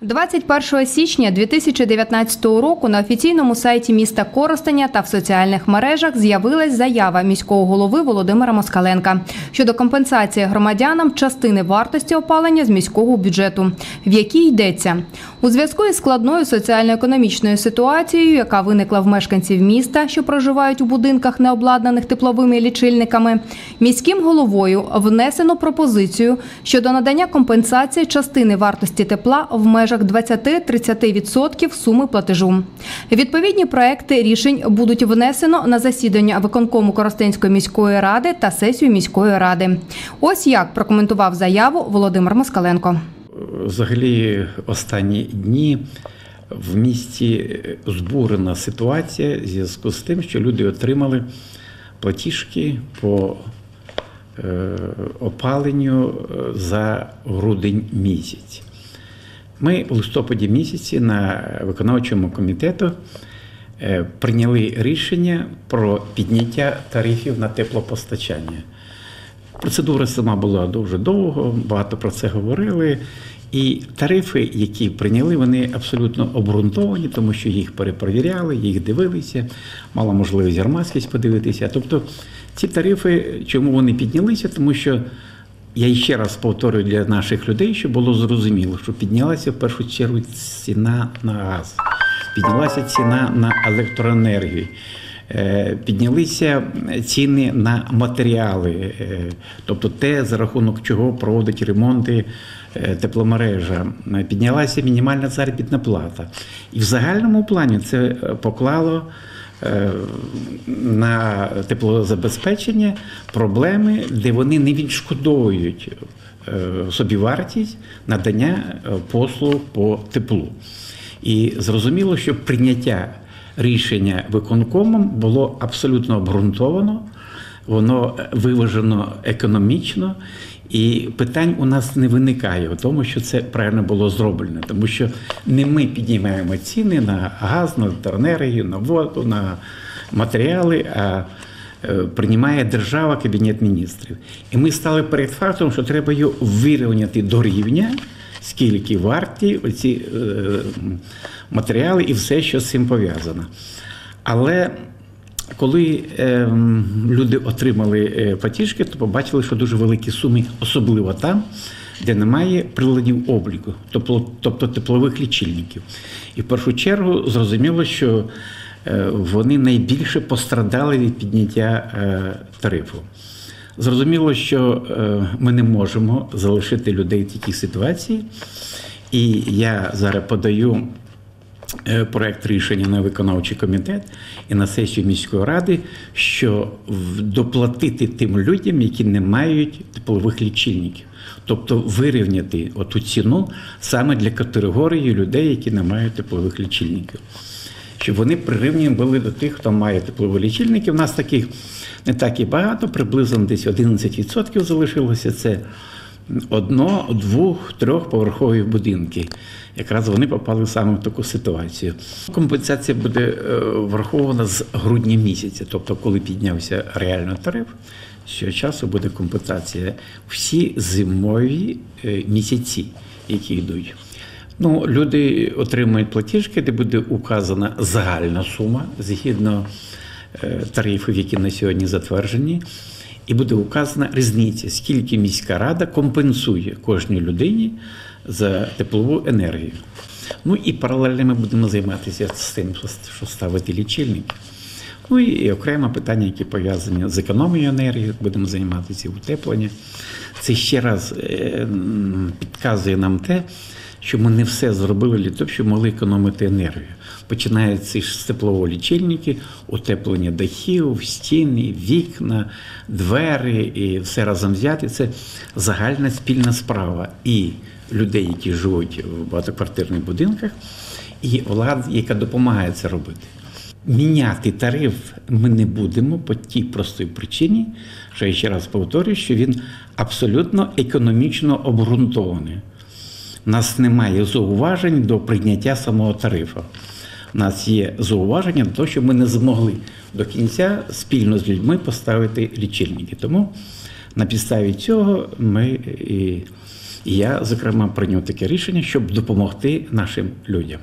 21 січня 2019 року на офіційному сайті міста Коростеня та в соціальних мережах з'явилась заява міського голови Володимира Москаленка щодо компенсації громадянам частини вартості опалення з міського бюджету, в якій йдеться у зв'язку із складною соціально-економічною ситуацією, яка виникла в мешканців міста, що проживають у будинках, не обладнаних тепловими лічильниками. Міським головою внесено пропозицію щодо надання компенсації частини вартості тепла в межах 20-30% суми платежу. Відповідні проекти рішень будуть внесено на засідання виконкому Коростенської міської ради та сесію міської ради. Ось як прокоментував заяву Володимир Москаленко. Взагалі, останні дні в місті збурена ситуація в зв'язку з тим, що люди отримали платіжки по е, опаленню е, за грудень місяць. Ми у листопаді місяці на виконавчому комітету е, прийняли рішення про підняття тарифів на теплопостачання. Процедура сама була дуже довго, багато про це говорили. І тарифи, які прийняли, вони абсолютно обґрунтовані, тому що їх перепровіряли, їх дивилися, мала можливість громадськість подивитися. Тобто ці тарифи, чому вони піднялися? Тому що я ще раз повторюю для наших людей, щоб було зрозуміло, що піднялася в першу чергу ціна на газ, піднялася ціна на електроенергію. Е, Піднялися ціни на матеріали, е, тобто те, за рахунок чого проводить ремонти е, тепломережа. Піднялася мінімальна заробітна плата. І в загальному плані це поклало на теплозабезпечення проблеми, де вони не відшкодовують е, собівартість надання е, послуг по теплу. І зрозуміло, що прийняття рішення виконкомом було абсолютно обґрунтовано, воно виважено економічно, і питань у нас не виникає в тому, що це правильно було зроблено, тому що не ми піднімаємо ціни на газ, на електроенергію, на воду, на матеріали. а е, Приймає держава Кабінет міністрів. І ми стали перед фактом, що треба його вирівняти до рівня, скільки варті ці е, матеріали і все, що з цим пов'язано. Але коли е, люди отримали е, платіжки, то побачили, що дуже великі суми, особливо там, де немає приладів обліку, тобто, тобто теплових лічильників. І в першу чергу зрозуміло, що е, вони найбільше пострадали від підняття е, тарифу. Зрозуміло, що ми не можемо залишити людей в такій ситуації, і я зараз подаю проект рішення на виконавчий комітет і на сесію міської ради, що доплатити тим людям, які не мають теплових лічильників, тобто вирівняти оту ціну саме для категорії людей, які не мають теплових лічильників. Щоб вони прирівняні були до тих, хто має теплові лічильники. У нас таких не так і багато, приблизно десь 11% залишилося. Це одно, двох, трьохповерхові будинки. Якраз вони попали саме в таку ситуацію. Компенсація буде е, врахована з грудня місяця, тобто, коли піднявся реально тариф, цього часу буде компенсація всі зимові е, місяці, які йдуть. Ну, люди отримують платіжки, де буде указана загальна сума згідно е, тарифів, які на сьогодні затверджені, і буде указана різниця, скільки міська рада компенсує кожній людині за теплову енергію. Ну і паралельно ми будемо займатися з тим, що ставити лічильники. Ну і окремо питання, які пов'язані з економією енергії, будемо займатися утепленням. Це ще раз е, підказує нам те, що ми не все зробили для того, щоб могли економити енергію. Починається з теплового лічильники, утеплення дахів, стіни, вікна, двері і все разом взяти. Це загальна спільна справа і людей, які живуть в багатоквартирних будинках, і влада, яка допомагає це робити. Міняти тариф ми не будемо по тій простій причині, що я ще раз повторюю, що він абсолютно економічно обґрунтований. Нас немає зауважень до прийняття самого тарифу. У нас є зауваження до того, що ми не змогли до кінця спільно з людьми поставити лічильники. Тому на підставі цього ми І я, зокрема, прийняв таке рішення, щоб допомогти нашим людям.